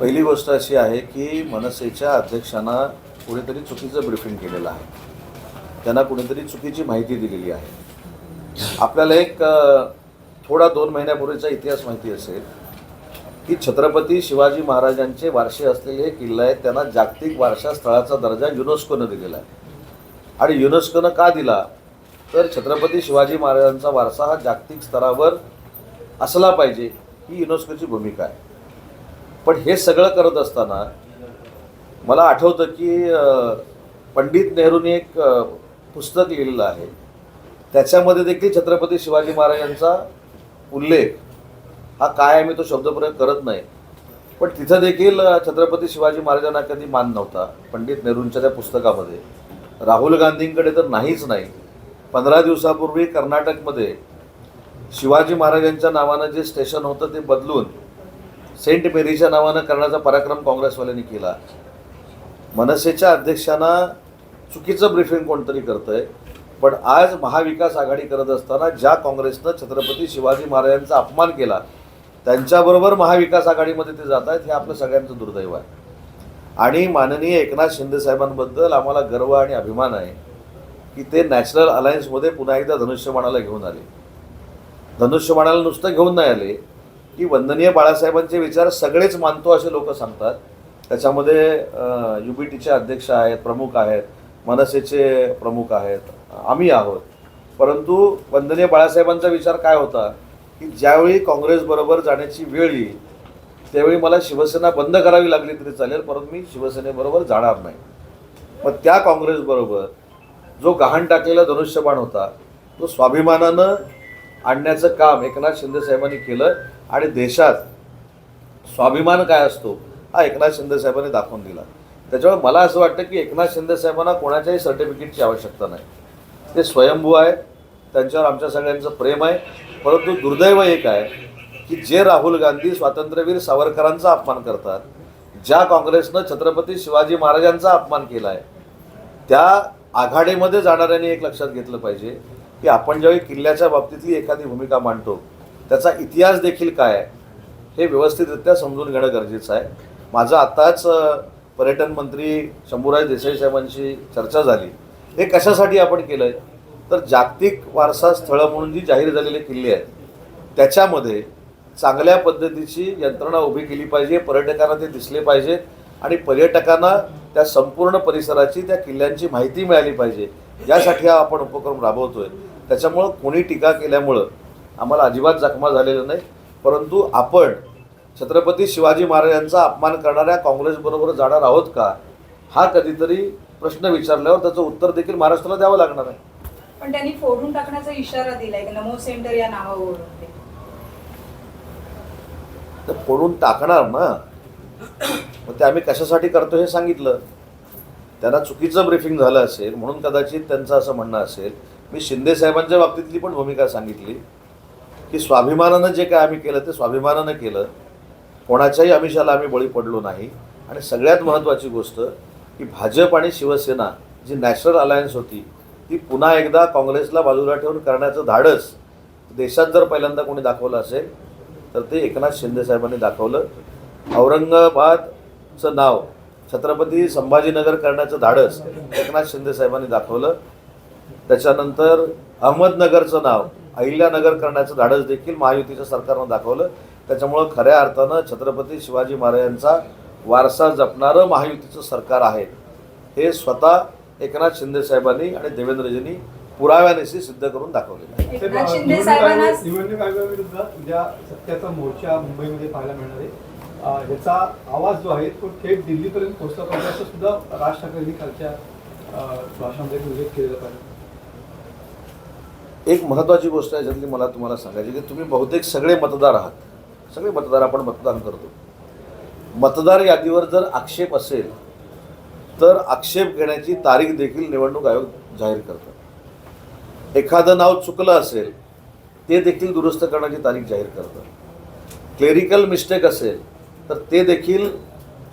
पहिली गोष्ट अशी आहे की मनसेच्या अध्यक्षांना कुणीतरी चुकीचं ब्रिफिंग केलेलं आहे. त्यांना कुणीतरी चुकीची माहिती दिलेली आहे. आपल्याला एक थोडा दोन महिन्यापूर्वीचा इतिहास माहिती असेल की छत्रपती शिवाजी महाराजांचे वारसे असलेले हे किल्ले आहेत त्यांना जागतिक वारसा स्थळाचा दर्जा युनेस्कोनं दिलेला आहे. आणि युनेस्कोनं का दिला? तर छत्रपती शिवाजी महाराजांचा वारसा हा जागतिक स्तरावर असला पाहिजे ही युनेस्कोची भूमिका आहे. पण हे सगळं करत असताना मला आठवतं की पंडित नेहरूंनी एक पुस्तक लिहिलेलं आहे. त्याच्यामध्ये देखील छत्रपती शिवाजी महाराजांचा उल्लेख हा काय आहे मी तो शब्दप्रयोग करत नाही. पण तिथं देखील छत्रपती शिवाजी महाराजांना कधी मान नव्हता पंडित नेहरूंच्या त्या पुस्तकामध्ये. राहुल गांधींकडे तर नाहीच नाही. पंधरा दिवसापूर्वी कर्नाटकमध्ये शिवाजी महाराजांच्या नावानं जे स्टेशन होतं ते बदलून सेंट मेरीच्या नावानं करण्याचा पराक्रम काँग्रेसवाल्यांनी केला. मनसेच्या अध्यक्षांना चुकीचं ब्रिफिंग कोणतरी करतंय पण आज महाविकास आघाडी करत असताना ज्या काँग्रेसनं छत्रपती शिवाजी महाराजांचा अपमान केला त्यांच्याबरोबर महाविकास आघाडीमध्ये ते जात आहेत हे आपलं सगळ्यांचं दुर्दैव आहे. आणि माननीय एकनाथ शिंदे साहेबांबद्दल आम्हाला गर्व आणि अभिमान आहे की ते नॅशनल अलायन्समध्ये पुन्हा एकदा धनुष्यबाणाला घेऊन आले. धनुष्यबाणाला नुसतं घेऊन नाही आले. की वंदनीय बाळासाहेबांचे विचार सगळेच मानतो असे लोक सांगतात. त्याच्यामध्ये यू बी टीचे अध्यक्ष आहेत प्रमुख आहेत मनसेचे प्रमुख आहेत. आम्ही आहोत. परंतु वंदनीय बाळासाहेबांचा विचार काय होता? की ज्यावेळी काँग्रेसबरोबर जाण्याची वेळ येईल त्यावेळी मला शिवसेना बंद करावी लागली तरी चालेल परंतु मी शिवसेनेबरोबर जाणार नाही. मग त्या काँग्रेसबरोबर जो गहाण टाकलेला धनुष्यबाण होता तो स्वाभिमानानं आणण्याचं काम एकनाथ शिंदे साहेबांनी केलं आणि देशात स्वाभिमान काय असतो हा एकनाथ शिंदे साहेबांनी दाखवून दिला. त्याच्यामुळे मला असं वाटतं की एकनाथ शिंदे साहेबांना कोणाच्याही सर्टिफिकेटची आवश्यकता नाही. ते स्वयंभू आहे त्यांच्यावर आमच्या सगळ्यांचं प्रेम आहे परंतु दुर्दैव एक आहे की जे राहुल गांधी स्वातंत्र्यवीर सावरकरांचा अपमान करतात ज्या काँग्रेसनं छत्रपती शिवाजी महाराजांचा अपमान केला आहे त्या आघाडीमध्ये जाणाऱ्यांनी एक लक्षात घेतलं पाहिजे की आपण ज्यावेळी किल्ल्याच्या बाबतीतली एखादी भूमिका मांडतो त्याचा इतिहास देखील काय आहे हे व्यवस्थितरित्या समजून घेणं गरजेचं आहे. माझं आत्ताच पर्यटन मंत्री शंभूराज देसाई साहेबांशी चर्चा झाली. हे कशासाठी आपण केलं आहे तर जागतिक वारसा स्थळं म्हणून जी जाहीर झालेले किल्ले आहेत त्याच्यामध्ये चांगल्या पद्धतीची यंत्रणा उभी केली पाहिजे पर्यटकांना ते दिसले पाहिजेत आणि पर्यटकांना त्या संपूर्ण परिसराची त्या किल्ल्यांची माहिती मिळाली पाहिजे. यासाठी हा आपण उपक्रम राबवतोय. त्याच्यामुळं कोणी टीका केल्यामुळं आम्हाला अजिबात जखमा झालेलं नाही. परंतु आपण छत्रपती शिवाजी महाराजांचा अपमान करणाऱ्या काँग्रेसबरोबर जाणार आहोत का? हा कधीतरी प्रश्न विचारल्यावर त्याचं उत्तर देखील महाराष्ट्राला द्यावं लागणार आहे. पण त्यांनी फोडून टाकण्याचा इशारा दिलाय की नमो सेंटर या नावावरून फोडून टाकणार ना? मग ते आम्ही कशासाठी करतो हे सांगितलं. त्यांना चुकीचं ब्रिफिंग झालं असेल म्हणून कदाचित त्यांचं असं म्हणणं असेल. मी शिंदे साहेबांच्या बाबतीतली पण भूमिका सांगितली की स्वाभिमानानं जे काय आम्ही केलं ते स्वाभिमानानं केलं. कोणाच्याही आमिषाला आम्ही बळी पडलो नाही. आणि सगळ्यात महत्त्वाची गोष्ट की भाजप आणि शिवसेना जी नॅशनल अलायन्स होती ती पुन्हा एकदा काँग्रेसला बाजूला ठेवून करण्याचं धाडस देशात जर पहिल्यांदा कोणी दाखवलं असेल तर ते एकनाथ शिंदे साहेबांनी दाखवलं. औरंगाबादचं नाव छत्रपती संभाजीनगर करण्याचं धाडस एकनाथ शिंदे साहेबांनी दाखवलं. त्याच्यानंतर अहमदनगरचं नाव अहिल्यानगर करण्याचं धाडस देखील महायुतीच्या सरकारनं दाखवलं. त्याच्यामुळं खऱ्या अर्थानं छत्रपती शिवाजी महाराजांचा वारसा जपणारं महायुतीचं सरकार आहे. हे स्वतः एकनाथ शिंदे साहेबांनी आणि देवेंद्रजींनी पुराव्यानिशी सिद्ध करून शिंदे निवडणूक आयोगाविरुद्ध उद्या सत्याचा मोर्चा मुंबईमध्ये पाहायला मिळणार आहे. ह्याचा आवाज जो आहे तो थेट दिल्लीपर्यंत पोहोचला पाहिजे असं सुद्धा राज ठाकरेंनी कालच्या भाषणामध्ये उल्लेख केलेला पाहिजे. एक महत्त्वाची गोष्ट आहे ज्यातली मला तुम्हाला सांगायची की तुम्ही बहुतेक सगळे मतदार आहात. सगळे मतदार आपण मतदान करतो. मतदार यादीवर जर आक्षेप असेल तर आक्षेप घेण्याची तारीख देखील निवडणूक आयोग जाहीर करतं. एखादं नाव चुकलं असेल ते देखील दुरुस्त करण्याची तारीख जाहीर करतात क्लेरिकल मिस्टेक असेल तर ते देखील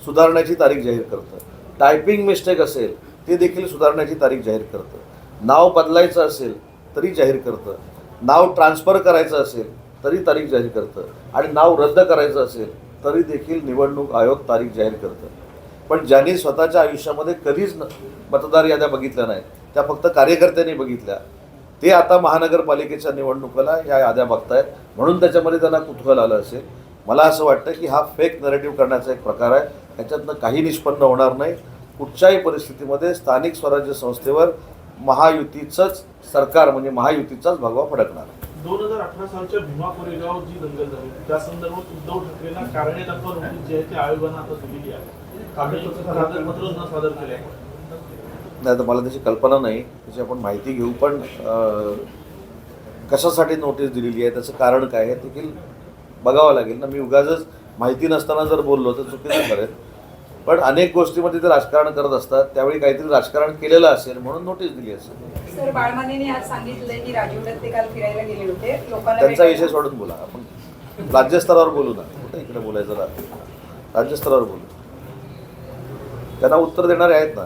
सुधारण्याची तारीख जाहीर करतं. टायपिंग मिस्टेक असेल ते देखील सुधारण्याची तारीख जाहीर करतं. नाव बदलायचं असेल तरी जाहीर करतं. नाव ट्रान्सफर करायचं असेल तरी तारीख जाहीर करतं. आणि नाव रद्द करायचं असेल तरी देखील निवडणूक आयोग तारीख जाहीर करतं. पण ज्यांनी स्वतःच्या आयुष्यामध्ये कधीच न- मतदार याद्या बघितल्या नाहीत त्या फक्त कार्यकर्त्यांनी बघितल्या. ते आता महानगरपालिकेच्या निवडणुकीला या याद्या बघतायत म्हणून त्याच्यामध्ये त्यांना कुतूहल आलं असेल. मला असं वाटतं की हा फेक नरेटिव्ह करण्याचा एक प्रकार आहे. ह्याच्यातनं काही निष्पन्न होणार नाही. कुठच्याही परिस्थितीमध्ये स्थानिक स्वराज्य संस्थेवर महायुतीचंच सरकार म्हणजे महायुतीचाच भगवा फडकणार. दोन हजार अठरा सालच्या भीमा कोरेगाव जी दंगल झाली त्या संदर्भात उद्धव ठाकरेंना कारणे दाखवा नोटीस जी आहे ती आयोगानं आता दिलेली आहे. कागदपत्र सादर केले. नाही तर मला त्याची कल्पना नाही. त्याची आपण माहिती घेऊ पण कशासाठी नोटीस दिलेली आहे? त्याचं कारण काय आहे? देखील बघावं लागेल ना. मी उगाचच माहिती नसताना जर बोललो तर चुकीचं करेल पण अनेक गोष्टीमध्ये ते राजकारण करत असतात. त्यावेळी काहीतरी राजकारण केलेलं असेल म्हणून नोटीस दिली असेल. सर आज सांगितलंय की राजीव दत्ते काल फिरायला गेले होते. लोकांना त्यांचा विषय सोडून बोला. आपण राज्यस्तरावर बोलू ना. कुठे इकडे बोलायचं राज्यस्तरावर बोलू. त्यांना उत्तर देणारे आहेत ना.